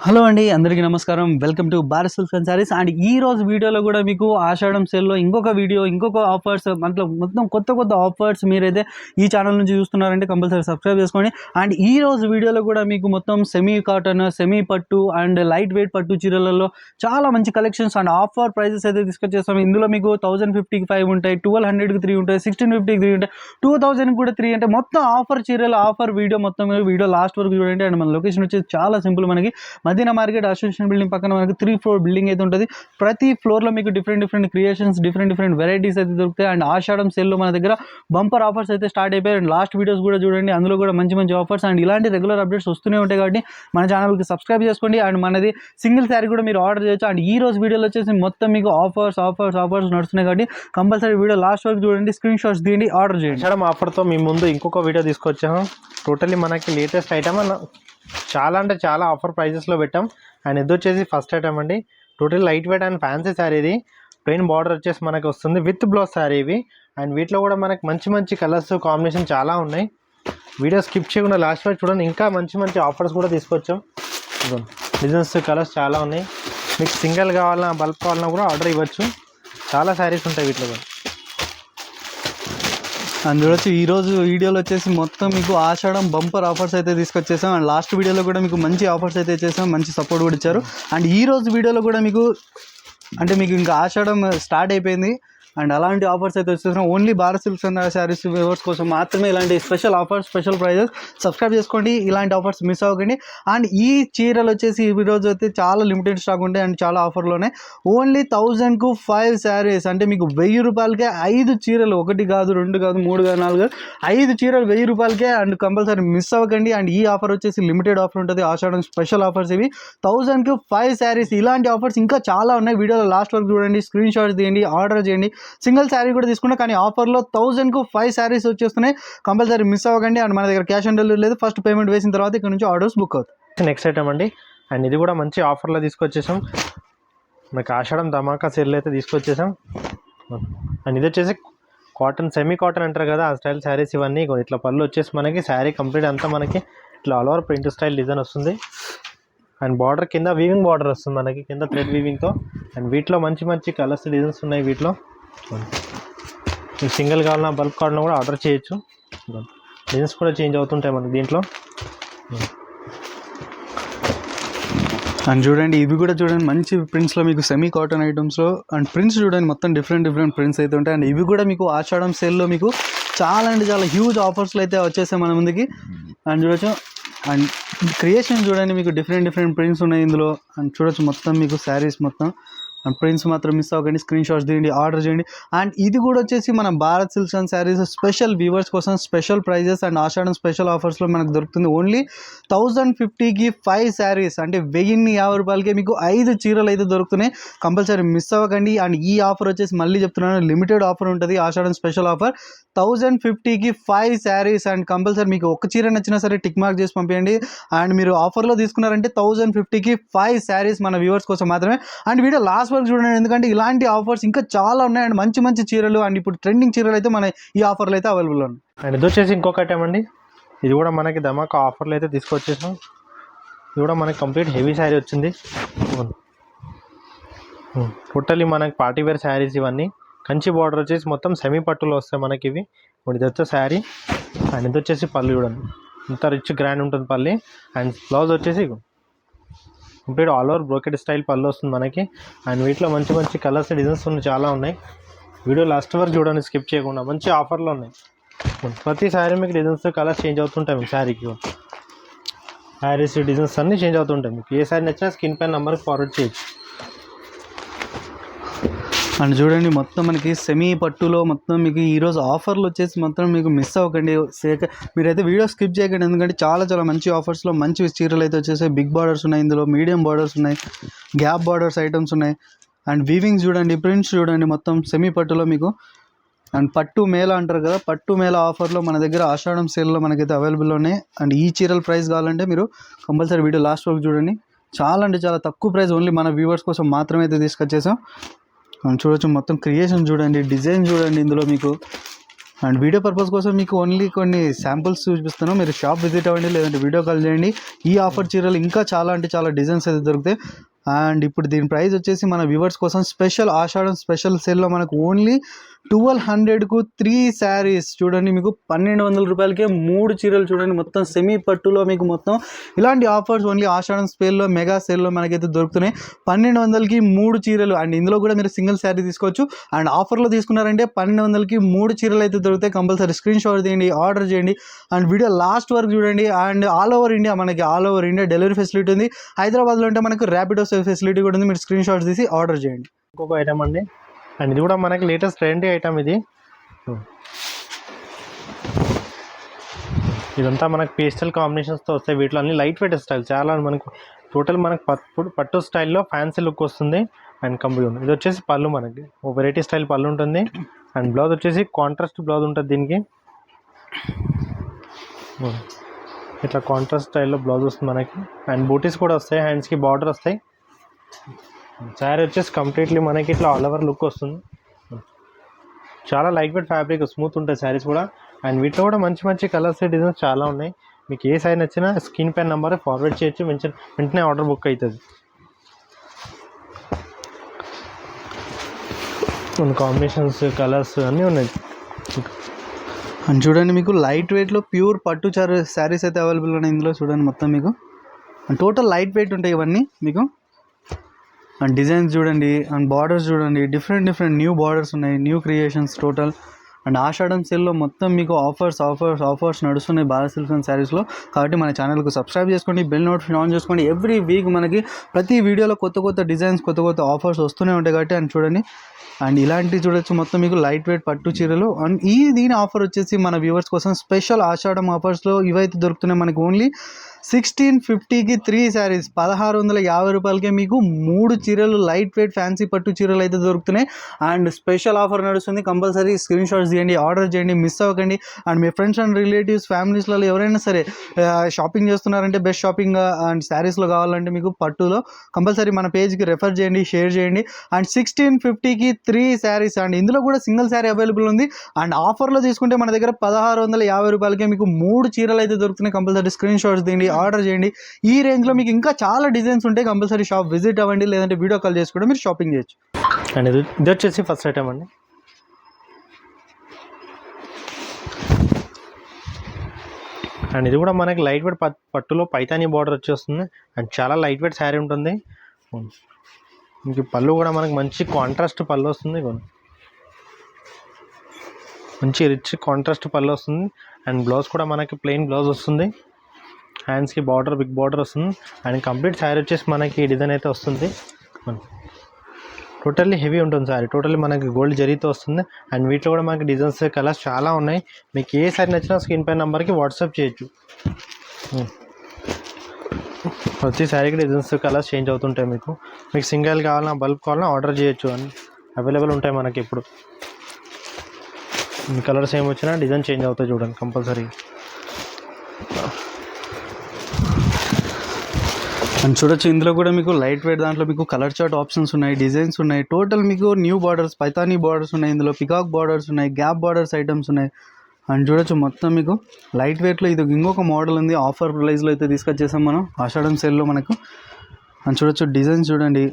Hello అండి అందరికీ నమస్కారం. Welcome to Bharat silk and saris. And ఈ రోజు వీడియోలో కూడా మీకు ఆషాఢం సేల్లో ఇంకొక వీడియో ఇంకొక ఆఫర్స్ మతలబ్ మొత్తం కొత్త కొత్త ఆఫర్స్ మీరైతే ఈ ఛానల్ నుంచి చూస్తున్నారంటే కంపల్సరీ సబ్స్క్రైబ్ చేసుకోండి. అండ్ ఈ రోజు వీడియోలో కూడా మీకు మొత్తం సెమీ కాటన్ సెమీ పట్టు అండ్ లైట్ వెయిట్ పట్టు చీరలలో చాలా మంచి కలెక్షన్స్ అండ్ ఆఫర్ ప్రైజెస్ అయితే తీసుకొచ్చేస్తాం ఇందులో మీకు థౌసండ్ ఫిఫ్టీకి ఫైవ్ ఉంటాయి ట్వెల్వ్ హండ్రెడ్కి త్రీ ఉంటాయి సిక్స్టీన్ ఫిఫ్టీకి త్రీ ఉంటాయి టూ థౌసండ్కి కూడా త్రీ అంటే మొత్తం ఆఫర్ చీరలు ఆఫర్ వీడియో మొత్తం వీడియో లాస్ట్ వరకు చూడండి. అండ్ మన లొకేషన్ వచ్చేసి చాలా సింపుల్ మనకి మదీనా మార్కెట్ అసోసియేషన్ బిల్డింగ్ పక్కన మనకు త్రీ ఫ్లోర్ బిల్డింగ్ అయితే ఉంటుంది. ప్రతి ఫ్లోర్లో మీకు different different creations different different varieties అయితే దొరుకుతాయి. అండ్ ఆషాఢం సేల్లో మన దగ్గర బంపర్ ఆఫర్స్ అయితే స్టార్ట్ అయిపోయాయి. అండ్ లాస్ట్ వీడియోస్ కూడా చూడండి. అందులో కూడా మంచి మంచి ఆఫర్స్ అండ్ ఇలాంటి రెగ్యులర్ అప్డేట్స్ వస్తూనే ఉంటాయి కాబట్టి మన ఛానల్కి సబ్స్క్రైబ్ చేసుకోండి. అండ్ మనది సింగిల్ శారీ కూడా మీరు ఆర్డర్ చేయొచ్చు. అండ్ ఈ రోజు వీడియోలో వచ్చేసి మొత్తం మీకు ఆఫర్స్ ఆఫర్స్ ఆఫర్స్ నడుస్తున్నాయి కాబట్టి కంపల్సరీ వీడియో లాస్ట్ వరకు చూడండి. స్క్రీన్ షాట్స్ తీయండి ఆర్డర్ చేయండి. మేడం ఆఫర్తో మీ ముందు ఇంకొక వీడియో తీసుకొచ్చాము టోటల్లీ మనకి లేటెస్ట్ ఐటమ్ అన్న చాలా అంటే చాలా ఆఫర్ ప్రైజెస్లో పెట్టాం. అండ్ ఇది వచ్చేసి ఫస్ట్ ఐటమ్ అండి. Total light weight and fancy sari ఇది. ప్లెయిన్ బార్డర్ వచ్చేసి మనకు వస్తుంది విత్ బ్లౌజ్ శారీ ఇవి. అండ్ వీటిలో కూడా మనకు మంచి మంచి కలర్స్ కాంబినేషన్ చాలా ఉన్నాయి. వీడియో స్కిప్ చేయకుండా లాస్ట్ వరకు చూడండి. ఇంకా మంచి మంచి ఆఫర్స్ కూడా తీసుకొచ్చాం. బిజినెస్ కలర్స్ చాలా ఉన్నాయి. మీకు సింగిల్ కావాలన్నా బల్క్ కావాలన్నా కూడా ఆర్డర్ ఇవ్వచ్చు. చాలా శారీస్ ఉంటాయి వీటిలో కూడా. అండ్ చూడొచ్చు. ఈ రోజు వీడియోలో వచ్చేసి మొత్తం మీకు ఆషాఢం బంపర్ ఆఫర్స్ అయితే తీసుకొచ్చేసాం. అండ్ లాస్ట్ వీడియోలో కూడా మీకు మంచి ఆఫర్స్ అయితే చేసాం మంచి సపోర్ట్ కూడా ఇచ్చారు. అండ్ ఈ రోజు వీడియోలో కూడా మీకు అంటే మీకు ఇంకా ఆషాఢం స్టార్ట్ అయిపోయింది. అండ్ అలాంటి ఆఫర్స్ అయితే వచ్చేసాం only Bharat silks and saris viewers కోసం మాత్రమే ఇలాంటి special offers special prizes subscribe చేసుకోండి. ఇలాంటి ఆఫర్స్ మిస్ అవ్వకండి. అండ్ ఈ చీరలు వచ్చేసి ఈ రోజు అయితే చాలా లిమిటెడ్ స్టాక్ ఉంటాయి అండ్ చాలా ఆఫర్లోనే ఓన్లీ థౌజండ్కు ఫైవ్ శారీస్ అంటే మీకు వెయ్యి రూపాయలకే ఐదు చీరలు. ఒకటి కాదు రెండు కాదు మూడు కాదు నాలుగు కాదు. ఐదు చీరలు వెయ్యి రూపాయలకే అండ్ కంపల్సరీ మిస్ అవ్వకండి. అండ్ ఈ ఆఫర్ వచ్చేసి లిమిటెడ్ ఆఫర్ ఉంటుంది. ఆషాఢం స్పెషల్ ఆఫర్స్ ఇవి. థౌజండ్కి ఫైవ్ శారీస్ ఇలాంటి ఆఫర్స్ ఇంకా చాలా ఉన్నాయి. వీడియోలో లాస్ట్ వరకు చూడండి. స్క్రీన్ షాట్స్ తీయండి. ఆర్డర్ చేయండి. సింగిల్ శారీ కూడా తీసుకున్నా కానీ ఆఫర్లో థౌజండ్కు ఫైవ్ శారీస్ వచ్చేస్తున్నాయి. కంపల్సరీ మిస్ అవ్వకండి. అండ్ మన దగ్గర క్యాష్ ఆన్ డెలివరీ లేదు. ఫస్ట్ పేమెంట్ వేసిన తర్వాత ఇక్కడ నుంచి ఆర్డర్స్ బుక్ అవుతాయి. నెక్స్ట్ ఐటమ్ అండి. అండ్ ఇది కూడా మంచి ఆఫర్లో తీసుకొచ్చేసాం. మనకి ఆషాఢం ధమాకా సెల్ అయితే తీసుకొచ్చేసాం. అండ్ ఇది వచ్చేసి కాటన్ సెమీ కాటన్ అంటారు కదా ఆ స్టైల్ శారీస్ ఇవన్నీ. ఇట్లా పళ్ళు వచ్చేసి మనకి శారీ కంప్లీట్ అంతా మనకి ఇట్లా all over print style design వస్తుంది. అండ్ బార్డర్ కింద వీవింగ్ బార్డర్ వస్తుంది మనకి కింద థ్రెడ్ వీవింగ్తో అండ్ వీటిలో మంచి మంచి కలర్స్ డిజైన్స్ ఉన్నాయి వీటిలో. మీకు సింగిల్ కావాలన్నా బల్క్ కావాలన్నా కూడా ఆర్డర్ చేయొచ్చు. డిజైన్స్ కూడా చేంజ్ అవుతుంటాయి మనకి దీంట్లో. అండ్ చూడండి ఇవి కూడా చూడండి మంచి ప్రింట్స్లో మీకు సెమీ కాటన్ ఐటమ్స్లో అండ్ ప్రింట్స్ చూడండి మొత్తం డిఫరెంట్ డిఫరెంట్ ప్రింట్స్ అయితే ఉంటాయి. అండ్ ఇవి కూడా మీకు ఆషాఢం సేల్లో మీకు చాలా అంటే చాలా హ్యూజ్ ఆఫర్స్లో అయితే వచ్చేసాయి మన ముందుకి. అండ్ చూడొచ్చు అండ్ క్రియేషన్ చూడండి మీకు డిఫరెంట్ డిఫరెంట్ ప్రింట్స్ ఉన్నాయి ఇందులో. అండ్ చూడొచ్చు మొత్తం మీకు శారీస్ మొత్తం. అండ్ ప్రింట్స్ మాత్రం మిస్ అవ్వకండి స్క్రీన్ షాట్స్ తీయండి ఆర్డర్ చేయండి. అండ్ ఇది కూడా వచ్చేసి మన Bharat silks and saris special viewers కోసం special prizes and Ashadam special ఆఫర్స్లో మనకు దొరుకుతుంది. ఓన్లీ థౌజండ్ ఫిఫ్టీకి ఫైవ్ శారీస్ అంటే వెయ్యిన్ని యాభై రూపాయలకే మీకు ఐదు చీరలు అయితే దొరుకుతున్నాయి. కంపల్సరీ మిస్ అవ్వకండి. అండ్ ఈ ఆఫర్ వచ్చేసి మళ్ళీ చెప్తున్నాను లిమిటెడ్ ఆఫర్ ఉంటుంది ఆషాఢం స్పెషల్ ఆఫర్ థౌజండ్ ఫిఫ్టీకి ఫైవ్ శారీస్ అండ్ కంపల్సరీ మీకు ఒక చీర నచ్చినా సరే టిక్ మార్క్ చేసి పంపించండి అండ్ మీరు ఆఫర్లో తీసుకున్నారంటే థౌజండ్ ఫిఫ్టీకి ఫైవ్ శారీస్ మన వ్యూవర్స్ కోసం మాత్రమే. అండ్ వీడియో లాస్ట్ వరకు చూడండి. ఎందుకంటే ఇలాంటి ఆఫర్స్ ఇంకా చాలా ఉన్నాయి అండ్ మంచి మంచి చీరలు అండ్ ఇప్పుడు ట్రెండింగ్ చీరలు అయితే మన ఈ ఆఫర్లు అయితే అవైలబుల్ ఉన్నాయి అండ్ ఇది వచ్చేసి ఇంకొకటి ఏమండి? ఇది కూడా మనకి ధమాకా ఆఫర్లు అయితే తీసుకొచ్చేసాం ఇది కూడా మనకి కంప్లీట్ హెవీ శారీ వచ్చింది. టోటలీ మనకి పార్టీ వేర్ శారీస్ ఇవన్నీ. కంచి బార్డర్ వచ్చేసి మొత్తం సెమీ పట్టులో వస్తాయి మనకి ఇవి. ఇప్పుడు ఇది వచ్చే శారీ అండ్ ఇది వచ్చేసి పళ్ళు చూడండి. ఇంత రిచ్ గ్రాండ్ ఉంటుంది పల్లి అండ్ బ్లౌజ్ వచ్చేసి complete all over brocade style పళ్ళు వస్తుంది మనకి. అండ్ వీటిలో మంచి మంచి కలర్స్ డిజైన్స్ ఉన్నాయి చాలా ఉన్నాయి. వీడియో లాస్ట్ వరకు చూడండి స్కిప్ చేయకుండా. మంచి ఆఫర్లు ఉన్నాయి. ప్రతి శారీ మీకు డిజైన్స్ కలర్స్ చేంజ్ అవుతుంటాయి మీకు శారీకి శారీస్ డిజైన్స్ అన్నీ చేంజ్ అవుతుంటాయి మీకు. ఏ శారీ నచ్చినా స్కిన్ పైన నెంబర్కి ఫార్వర్డ్ చేయొచ్చు. అండ్ చూడండి మొత్తం మనకి సెమీ పట్టులో మొత్తం మీకు ఈరోజు ఆఫర్లు వచ్చేసి మొత్తం మీకు మిస్ అవ్వకండి. సేక మీరైతే వీడియో స్కిప్ చేయకండి ఎందుకంటే చాలా చాలా మంచి ఆఫర్స్లో మంచి చీరలు అయితే వచ్చేసాయి. బిగ్ బార్డర్స్ ఉన్నాయి ఇందులో మీడియం బార్డర్స్ ఉన్నాయి గ్యాప్ బార్డర్స్ ఐటమ్స్ ఉన్నాయి. అండ్ వీవింగ్స్ చూడండి ప్రింట్స్ చూడండి మొత్తం సెమీ పట్టులో మీకు. అండ్ పట్టు మేళ అంటారు కదా పట్టు మేళ ఆఫర్లో మన దగ్గర ఆషాఢం సేల్లో మనకైతే అవైలబుల్ ఉన్నాయి. అండ్ ఈ చీరల ప్రైస్ కావాలంటే మీరు కంపల్సరీ వీడియో లాస్ట్ వరకు చూడండి. చాలా అంటే చాలా తక్కువ ప్రైస్ ఓన్లీ మన వ్యూవర్స్ కోసం మాత్రమే అయితే తీసుకొచ్చేసాం. మనం చూడొచ్చు మొత్తం క్రియేషన్ చూడండి డిజైన్ చూడండి ఇందులో మీకు. అండ్ వీడియో పర్పస్ కోసం మీకు ఓన్లీ కొన్ని శాంపుల్స్ చూపిస్తాను మీరు షాప్ విజిట్ అవ్వండి లేదంటే వీడియో కాల్ చేయండి. ఈ ఆఫర్ చీరలు ఇంకా చాలా అంటే చాలా డిజైన్స్ అయితే దొరుకుతాయి. అండ్ ఇప్పుడు దీని ప్రైస్ వచ్చేసి మన వ్యూవర్స్ కోసం స్పెషల్ ఆషాఢం స్పెషల్ సేల్లో మనకు ఓన్లీ ట్వెల్వ్ హండ్రెడ్కు త్రీ శారీస్ చూడండి మీకు పన్నెండు వందల రూపాయలకే మూడు చీరలు చూడండి మొత్తం సెమీ పట్టులో మీకు మొత్తం ఇలాంటి ఆఫర్స్ ఓన్లీ ఆషాఢం స్పేల్లో మెగా సేల్లో మనకైతే దొరుకుతున్నాయి. పన్నెండు వందలకి మూడు చీరలు అండ్ ఇందులో కూడా మీరు సింగిల్ శారీ తీసుకోవచ్చు. అండ్ ఆఫర్లో తీసుకున్నారంటే పన్నెండు వందలకి మూడు చీరలు అయితే దొరుకుతాయి. కంపల్సరీ స్క్రీన్ షాట్ తీయండి ఆర్డర్ చేయండి. అండ్ వీడియో లాస్ట్ వరకు చూడండి. అండ్ ఆల్ ఓవర్ ఇండియా మనకి all over India delivery facility ఉంది. హైదరాబాద్లో ఉంటే మనకు ర్యాపిడో ఫెసిలిటీ కూడా ఉంది. మీరు స్క్రీన్ షాట్స్ తీసి ఆర్డర్ చేయండి. ఇంకొక ఐటమ్ అండి. అండ్ ఇది కూడా మనకి లేటెస్ట్ ట్రెండీ ఐటమ్ ఇది. ఇదంతా మనకి పేస్టల్ కాంబినేషన్స్తో వస్తాయి. వీటిలో అన్ని లైట్ వెయిట్ స్టైల్ చాలా మనకు టోటల్ మనకు పట్టు పట్టు స్టైల్లో ఫ్యాన్సీ లుక్ వస్తుంది. అండ్ కంప్యూటర్ ఇది వచ్చేసి పళ్ళు మనకి. ఒక వెరైటీ స్టైల్ పళ్ళు ఉంటుంది. అండ్ బ్లౌజ్ వచ్చేసి కాంట్రాస్ట్ బ్లౌజ్ ఉంటుంది దీనికి. ఇట్లా కాంట్రాస్ట్ స్టైల్లో బ్లౌజ్ వస్తుంది మనకి. అండ్ బూటీస్ కూడా వస్తాయి. హ్యాండ్స్కి బార్డర్ వస్తాయి. శారీ వచ్చేసి కంప్లీట్లీ మనకి ఇట్లా ఆల్ ఓవర్ లుక్ వస్తుంది. చాలా లైట్ వెయిట్ ఫ్యాబ్రిక్ స్మూత్ ఉంటాయి శారీస్ కూడా. అండ్ వీటిలో కూడా మంచి మంచి కలర్స్ డిజైన్స్ చాలా ఉన్నాయి. మీకు ఏ సైజ్ నచ్చినా స్క్రీన్ పైన నెంబర్ ఫార్వర్డ్ చేయొచ్చు వెంటనే వెంటనే ఆర్డర్ బుక్ అవుతుంది కొన్ని కాంబినేషన్స్ కలర్స్ అన్నీ ఉన్నాయి. అండ్ చూడండి మీకు లైట్ వెయిట్లో ప్యూర్ పట్టు చారు శారీస్ అయితే అవైలబుల్ ఉన్నాయి ఇందులో చూడండి మొత్తం మీకు. టోటల్ లైట్ వెయిట్ ఉంటాయి ఇవన్నీ మీకు. అండ్ డిజైన్స్ చూడండి అండ్ బార్డర్స్ చూడండి డిఫరెంట్ డిఫరెంట్ న్యూ బార్డర్స్ ఉన్నాయి న్యూ క్రియేషన్స్ టోటల్ అండ్ ఆషాఢం సేల్లో మొత్తం మీకు ఆఫర్స్ ఆఫర్స్ ఆఫర్స్ నడుస్తున్నాయి భారత్ సిల్క్ అండ్ శారీస్లో కాబట్టి మన ఛానల్కు సబ్స్క్రైబ్ చేసుకోండి బెల్ నోటిఫికేషన్ ఆన్ చేసుకోండి. ఎవ్రీ వీక్ మనకి ప్రతి వీడియోలో కొత్త కొత్త డిజైన్స్ కొత్త కొత్త ఆఫర్స్ వస్తూనే ఉంటాయి కాబట్టి అండ్ చూడండి. అండ్ ఇలాంటివి చూడొచ్చు మొత్తం మీకు లైట్ వెయిట్ పట్టు చీరలు. అండ్ ఈ దీని ఆఫర్ వచ్చేసి మన వ్యూవర్స్ కోసం స్పెషల్ ఆషాఢం ఆఫర్స్లో ఇవైతే దొరుకుతున్నాయి మనకి ఓన్లీ సిక్స్టీన్ ఫిఫ్టీకి త్రీ శారీస్ పదహారు వందల యాభై రూపాయలకే మీకు మూడు చీరలు లైట్ వెయిట్ ఫ్యాన్సీ పట్టు చీరలు అయితే దొరుకుతున్నాయి. అండ్ స్పెషల్ ఆఫర్ నడుస్తుంది. కంపల్సరీ స్క్రీన్ షాట్స్ తీయండి ఆర్డర్ చేయండి మిస్ అవ్వకండి. అండ్ మీ ఫ్రెండ్స్ అండ్ రిలేటివ్స్ ఫ్యామిలీస్లలో ఎవరైనా సరే షాపింగ్ చేస్తున్నారంటే బెస్ట్ షాపింగ్ అండ్ శారీస్లో కావాలంటే మీకు పట్టులో కంపల్సరీ మన పేజ్కి రెఫర్ చేయండి షేర్ చేయండి. అండ్ సిక్స్టీన్ ఫిఫ్టీకి త్రీ శారీస్ అండ్. ఇందులో కూడా సింగిల్ శారీ అవైలబుల్ ఉంది. అండ్ ఆఫర్లో తీసుకుంటే మన దగ్గర పదహారు వందల యాభై రూపాయలకే మీకు మూడు చీరలు అయితే దొరుకుతున్నాయి. కంపల్సరీ స్క్రీన్ షాట్స్ తీయండి ఆర్డర్ చేయండి. ఈ రేంజ్లో మీకు ఇంకా చాలా డిజైన్స్ ఉంటాయి. కంపల్సరీ షాప్ విజిట్ అవ్వండి. లేదంటే వీడియో కాల్ చేసి కూడా మీరు షాపింగ్ చేయొచ్చు. అండ్ ఇది ఇది వచ్చేసి ఫస్ట్ ఐటమ్ అండి. అండ్ ఇది కూడా మనకి లైట్ వెయిట్ పట్టులో పైతానీ బార్డర్ వచ్చేస్తుంది. అండ్ చాలా లైట్ వెయిట్ శారీ ఉంటుంది. ఇంక పళ్ళు కూడా మనకి మంచి కాంట్రాస్ట్ పళ్ళు వస్తుంది. మంచి రిచ్ కాంట్రాస్ట్ పళ్ళు వస్తుంది. అండ్ బ్లౌజ్ కూడా మనకి ప్లెయిన్ బ్లౌజ్ వస్తుంది. హ్యాండ్స్కి బార్డర్ బిగ్ బార్డర్ వస్తుంది. అండ్ కంప్లీట్ శారీ వచ్చేసి మనకి డిజైన్ అయితే వస్తుంది. టోటల్లీ హెవీ ఉంటుంది సారీ టోటల్లీ మనకి గోల్డ్ జరిగితే వస్తుంది. అండ్ వీటిలో కూడా మనకి డిజైన్స్ కలర్స్ చాలా ఉన్నాయి. మీకు ఏ సారీ నచ్చినా స్క్రీన్ పై నెంబర్కి వాట్సాప్ చేయొచ్చు. ప్రతి శారీకి డిజైన్స్ కలర్స్ చేంజ్ అవుతుంటాయి మీకు. మీకు సింగిల్ కావాలన్నా బల్బ్ కావాలన్నా ఆర్డర్ చేయొచ్చు. అని అవైలబుల్ ఉంటాయి మనకి ఇప్పుడు. కలర్స్ ఏమి వచ్చినా డిజైన్ చేంజ్ అవుతాయి చూడండి కంపల్సరీ. అండ్ చూడొచ్చు ఇందులో కూడా మీకు లైట్ వెయిట్ దాంట్లో మీకు కలర్ చార్ట్ ఆప్షన్స్ ఉన్నాయి డిజైన్స్ ఉన్నాయి. టోటల్ మీకు న్యూ బార్డర్స్ పైతానీ బార్డర్స్ ఉన్నాయి ఇందులో పికాక్ బార్డర్స్ ఉన్నాయి గ్యాప్ బార్డర్స్ ఐటమ్స్ ఉన్నాయి. అండ్ చూడొచ్చు మొత్తం మీకు లైట్ వెయిట్లో ఇది ఇంకొక మోడల్ ఉంది ఆఫర్ ప్రైస్లో అయితే తీసుకొచ్చేసాం మనం ఆషాఢం సేల్లో మనకు. అండ్ చూడొచ్చు డిజైన్స్ చూడండి.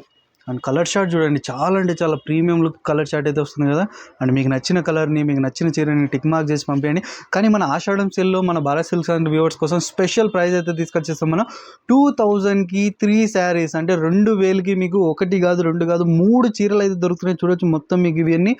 అండ్ కలర్ షార్ట్ చూడండి చాలా అంటే చాలా ప్రీమియం లుక్ కలర్ షార్ట్ అయితే వస్తుంది కదా. అండ్ మీకు నచ్చిన కలర్ని మీకు నచ్చిన చీరని టిక్ మార్క్ చేసి పంపించండి కానీ మన ఆషాఢం సెల్లో మన భారత్ సిల్క్స్ అండ్ వ్యూవర్స్ కోసం స్పెషల్ ప్రైస్ అయితే తీసుకొచ్చేస్తాం మనం. టూ థౌజండ్కి త్రీ శారీస్ అంటే రెండు వేలకి మీకు ఒకటి కాదు రెండు కాదు మూడు చీరలు అయితే దొరుకుతున్నాయి. చూడొచ్చు మొత్తం మీకు ఇవన్నీ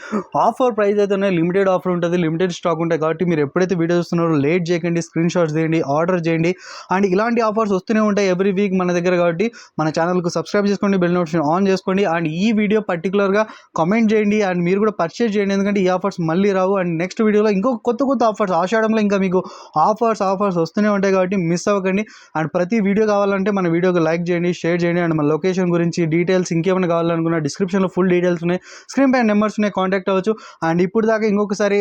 ఆఫర్ ప్రైస్ అయితే ఉన్నాయి. లిమిటెడ్ ఆఫర్ ఉంటుంది. లిమిటెడ్ స్టాక్ ఉంటాయి. కాబట్టి మీరు ఎప్పుడైతే వీడియో చూస్తున్నారో లేట్ చేయకండి స్క్రీన్ షాట్స్ చేయండి ఆర్డర్ చేయండి. అండ్ ఇలాంటి ఆఫర్స్ వస్తూనే ఉంటాయి ఎవ్రీ వీక్ మన దగ్గర కాబట్టి. మన ఛానల్కు సబ్స్క్రైబ్ చేసుకోండి బెల్ నోటిఫికేషన్ ఆన్ చేసుకోండి. అండ్ ఈ వీడియో పర్టికులర్గా కామెంట్ చేయండి. అండ్ మీరు కూడా పర్చేజ్ చేయండి. ఎందుకంటే ఈ ఆఫర్స్ మళ్ళీ రావు. అండ్ నెక్స్ట్ వీడియోలో ఇంకో కొత్త కొత్త ఆఫర్స్ ఆషాఢంలో ఇంకా మీకు ఆఫర్స్ ఆఫర్స్ వస్తూనే ఉంటాయి కాబట్టి మిస్ అవ్వకండి. అండ్ ప్రతి వీడియో కావాలంటే మన వీడియోకి లైక్ చేయండి షేర్ చేయండి. అండ్ మన లొకేషన్ గురించి డీటెయిల్స్ ఇంకేమైనా కావాలనుకున్న డిస్క్రిప్షన్లో ఫుల్ డీటెయిల్స్ ఉన్నాయి. స్క్రీన్ పైన నెంబర్స్ ఉన్నాయి. కాంటాక్ట్ అవ్వచ్చు. అండ్ ఇప్పుడు దాకా ఇంకొకసారి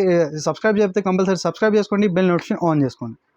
సబ్స్క్రైబ్ చేస్తే కంపల్సరీ సబ్స్క్రైబ్ చేసుకోండి. బెల్ నోటిఫికేషన్ ఆన్ చేసుకోండి.